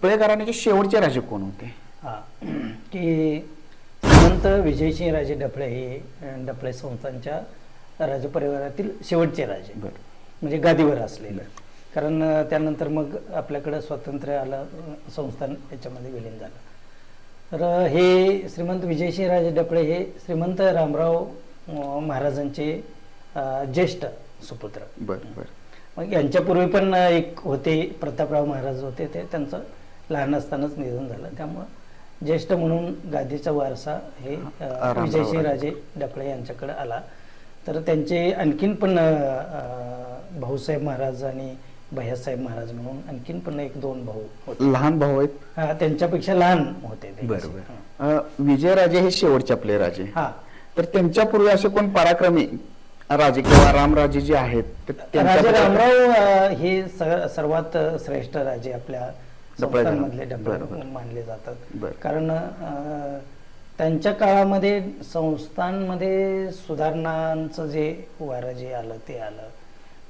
डप्ळे घराण्याचे शेवटचे राजे कोण होते? हा. की श्रीमंत विजयसिंह राजे डफळे हे डफळे संस्थांच्या राजपरिवारातील शेवटचे राजे. म्हणजे गादीवर असलेलं. कारण त्यानंतर मग आपल्याकडं स्वातंत्र्य आलं संस्थान याच्यामध्ये विलीन झालं. तर हे श्रीमंत विजयसिंह राजे डफळे हे श्रीमंत रामराव महाराजांचे ज्येष्ठ सुपुत्र. बरं बरं. मग यांच्यापूर्वी पण एक होते प्रतापराव महाराज होते ते त्यांचं लहान असतानाच निधन झालं. त्यामुळं ज्येष्ठ म्हणून गादीचा वारसा हे विजयसिंह राजे. डफळे यांच्याकडे आला. तर त्यांचे आणखीन पण भाऊसाहेब महाराज आणि भैयासाहेब महाराज म्हणून आणखीन पण एक दोन भाऊ लहान भाऊ आहेत? त्यांच्यापेक्षा लहान होते बरोबर. विजयराजे हे शेवटचे आपले राजे. हा. तर त्यांच्यापूर्वी असे कोण पराक्रमी राजे किंवा रामराजे जे आहेत राजे रामराव हे सर्वात श्रेष्ठ राजे आपल्या संस्थांमधले. डफळे बरोबर. मानले जातात. कारण त्यांच्या काळामध्ये संस्थांमध्ये सुधारणांचं जे वारं जे आलं ते आलं.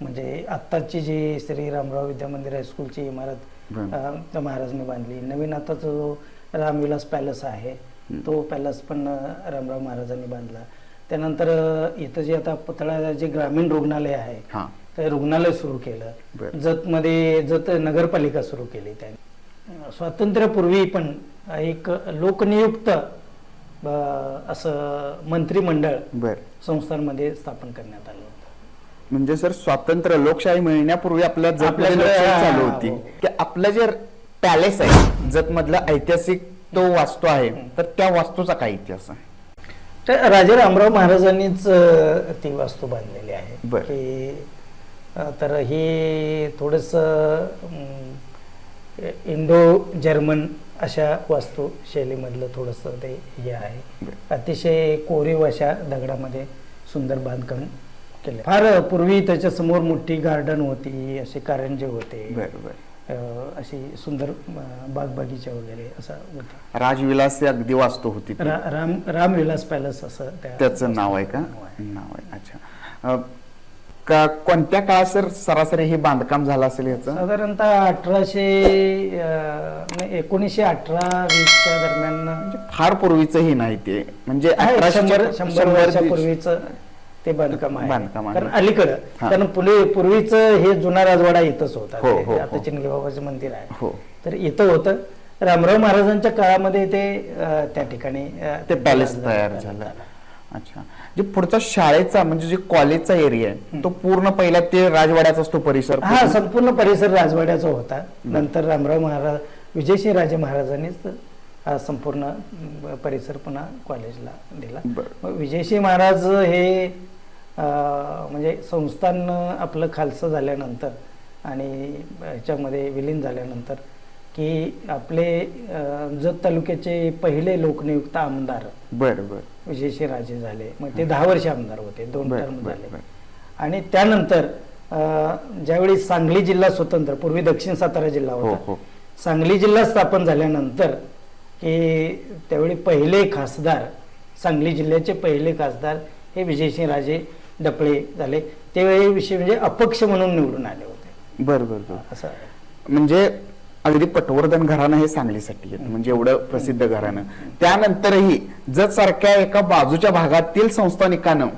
म्हणजे आत्ताची जी श्री रामराव विद्या मंदिर हायस्कूलची इमारत महाराजने बांधली. नवीन आताचा जो रामविलास पॅलेस आहे तो पॅलेस पण रामराव महाराजांनी बांधला. त्यानंतर इथं जे आता पुतळा जे ग्रामीण रुग्णालय आहे ते रुग्णालय सुरू केलं. जतमध्ये जत नगरपालिका सुरू केली त्यांनी. स्वातंत्र्यापूर्वी पण एक लोकनियुक्त असं मंत्रिमंडळ संस्थांमध्ये स्थापन करण्यात आलं होतं. म्हणजे सर स्वातंत्र्य लोकशाही मिळण्यापूर्वी आपल्या चालू होती. हो. की आपलं जे पॅलेस आहे जत मधला ऐतिहासिक तो वास्तू आहे तर त्या वास्तूचा काय इतिहास आहे? तर राजे रामराव महाराजांनीच ती वास्तू बांधलेली आहे. की तर हे थोडस इंडो जर्मन अशा वास्तू शैलीमधलं थोडंसं ते हे आहे. अतिशय कोरीव अशा दगडामध्ये सुंदर बांधकाम केले. फार पूर्वी त्याच्यासमोर मोठी गार्डन होती असे कारंजे होते. अशी सुंदर अं, बागबगीचा वगैरे असा होता. राजविलास अगदी वास्तू होती. रा- राम रामविलास पॅलेस असं त्या त्याचं नाव आहे का? नाव आहे. अच्छा. का कोणत्या काळात सर सरासरी हे बांधकाम झालं असेल याचं? साधारणतः अठराशे एकोणीसशे अठरा वीसच्या दरम्यान. म्हणजे फार पूर्वीचं हे नाही ते. म्हणजे आहे, अठराशे शंभर शंभर वर्षापूर्वीच ते बांधकाम आहे. बांधकाम आहे. कारण अलीकडं हा. कारण पुढे पूर्वीच हे जुना राजवाडा इथंच होता. हो, हो, ते आता हो. चिनगे बाबाचं मंदिर आहे. हो. तर इथं होतं. रामराव महाराजांच्या काळामध्ये ते अं, त्या ठिकाणी अं, ते पॅलेस तयार झालं. अच्छा. जे पुढचा शाळेचा म्हणजे जे कॉलेजचा एरिया आहे तो पूर्ण पहिला ते राजवाड्याचा तो परिसर हा संपूर्ण परिसर राजवाड्याचा होता. नंतर रामराव महाराज विजयसिंह राजे महाराजांनीच हा संपूर्ण अं, परिसर पुन्हा कॉलेजला दिला. बरं. मग विजयसिंह महाराज हे अं, म्हणजे संस्थान आपलं खालसं झाल्यानंतर आणि ह्याच्यामध्ये विलीन झाल्यानंतर की आपले जत तालुक्याचे पहिले लोकनियुक्त आमदार बर बर. विजयसिंह राजे झाले. मग ते दहा वर्ष आमदार होते दोन टर्म झाले. आणि त्यानंतर ज्यावेळी सांगली जिल्हा स्वतंत्र पूर्वी दक्षिण सातारा जिल्हा हो होता हो. सांगली जिल्हा स्थापन झाल्यानंतर की त्यावेळी पहिले खासदार सांगली जिल्ह्याचे पहिले खासदार हे विजयसिंह राजे डपळे झाले. त्यावेळी विषय म्हणजे अपक्ष म्हणून निवडून आले होते. बर बर बर. असं. म्हणजे अगदी पटवर्धन घराणं हे सांगलीसाठी येतं म्हणजे एवढं प्रसिद्ध घराणं. त्यानंतरही जत सारख्या एका बाजूच्या भागातील संस्थानिकानं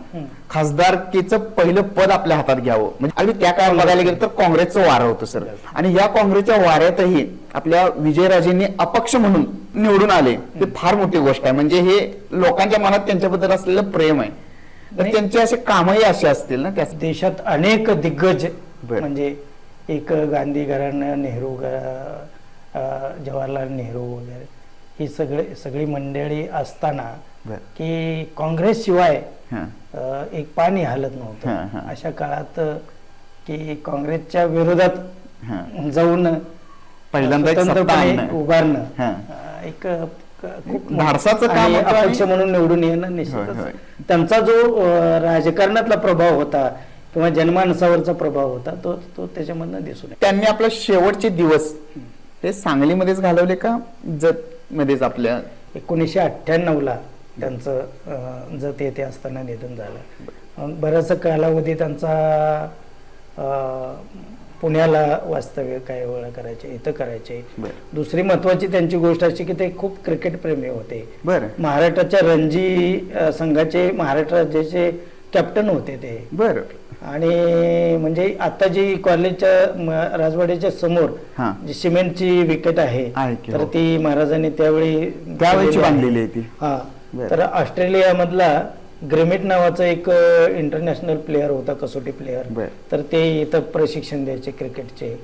खासदारकीचं पहिलं पद आपल्या हातात घ्यावं. म्हणजे अगदी त्या काळात बघायला गेलं तर काँग्रेसचं वारं होतं सर. आणि या काँग्रेसच्या वाऱ्यातही आपल्या विजयराजेंनी अपक्ष म्हणून निवडून आले ते फार मोठी गोष्ट आहे. म्हणजे हे लोकांच्या मनात त्यांच्याबद्दल असलेलं प्रेम आहे. तर. त्यांचे असे कामही असे असतील ना त्या देशात अनेक दिग्गज. म्हणजे एक गांधी घराणं नेहरू जवाहरलाल नेहरू वगैरे ही सगळे सगळी मंडळी असताना. की काँग्रेस शिवाय एक पाणी हालत नव्हतं. अशा काळात की काँग्रेसच्या विरोधात. जाऊन पहिल्यांदा. उभारणं एक खूप धाडसाचं काम अपक्ष म्हणून निवडून येणं निश्चितच. त्यांचा जो राजकारणातला प्रभाव होता किंवा जनमानसावरचा प्रभाव होता तो तो त्याच्यामधनं दिसून. त्यांनी आपले शेवटचे दिवस ते सांगलीमध्येच घालवले का? जत मध्येच आपल्या एकोणीसशे अठ्ठ्याण्णव ला त्यांचं जत येथे असताना निधन झालं. बराचसा कालावधी त्यांचा पुण्याला वास्तव्य काही वेळा करायचे इथं करायचे. दुसरी महत्वाची त्यांची गोष्ट अशी की ते खूप क्रिकेट प्रेमी होते. बर. महाराष्ट्राच्या रणजी संघाचे महाराष्ट्र राज्याचे कॅप्टन होते ते. बर. आणि म्हणजे आता जी कॉलेजच्या राजवाड्याच्या समोर हा जी सिमेंटची विकेट आहे आहे की तर हो. ती महाराजांनी त्यावेळी त्यावेळेची केलेली आहे. बांधलेली आहे ती हा बरं. तर ऑस्ट्रेलियामधला ग्रेमिट नावाचा एक इंटरनॅशनल प्लेअर होता कसोटी प्लेअर बर तर ते इथं प्रशिक्षण द्यायचे क्रिकेटचे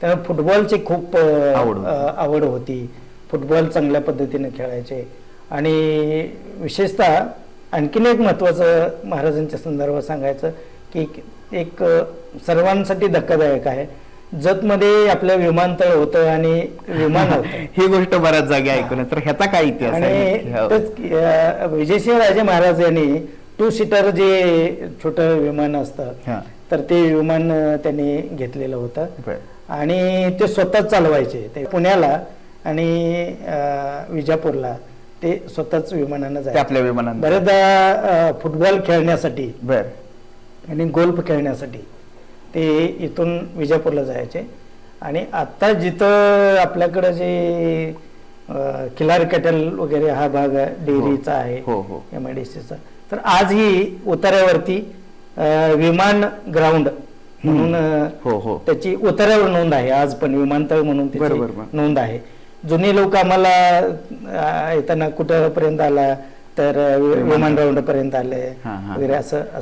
त्यामुळे फुटबॉलची खूप अ, आवड होती. अ, आवड होती फुटबॉल चांगल्या पद्धतीने खेळायचे आणि विशेषतः आणखीन एक महत्वाचं महाराजांच्या संदर्भात सांगायचं की एक सर्वांसाठी धक्कादायक आहे. जतमध्ये आपलं विमानतळ होतं आणि विमान होतं. ही गोष्ट बऱ्याच जागी ऐकून. तर ह्याचा काय इतिहास आणि हो. विजयसिंह राजे महाराज यांनी टू सीटर जे छोटं विमान असतं तर ते विमान त्यांनी घेतलेलं होतं. आणि ते स्वतःच चालवायचे. ते पुण्याला आणि विजापूरला ते स्वतःच विमानानं जायचे. आपल्या विमानात बरेचदा फुटबॉल खेळण्यासाठी आणि गोल्फ खेळण्यासाठी. ते इथून विजापूरला जायचे. आणि आता जिथं आपल्याकडं जे अ, खिलार कॅटल वगैरे हा भाग डेअरीचा आहे हो हो. एम आय डी सीचा तर आजही उतार्यावरती विमान ग्राउंड म्हणून हो हो. त्याची उतार्यावर नोंद आहे. आज पण विमानतळ म्हणून त्याची. नोंद आहे. जुने लोक आम्हाला येताना कुठं पर्यंत आला तर विमान ग्राउंड. पर्यंत आले हा, हा. वगैरे असं असं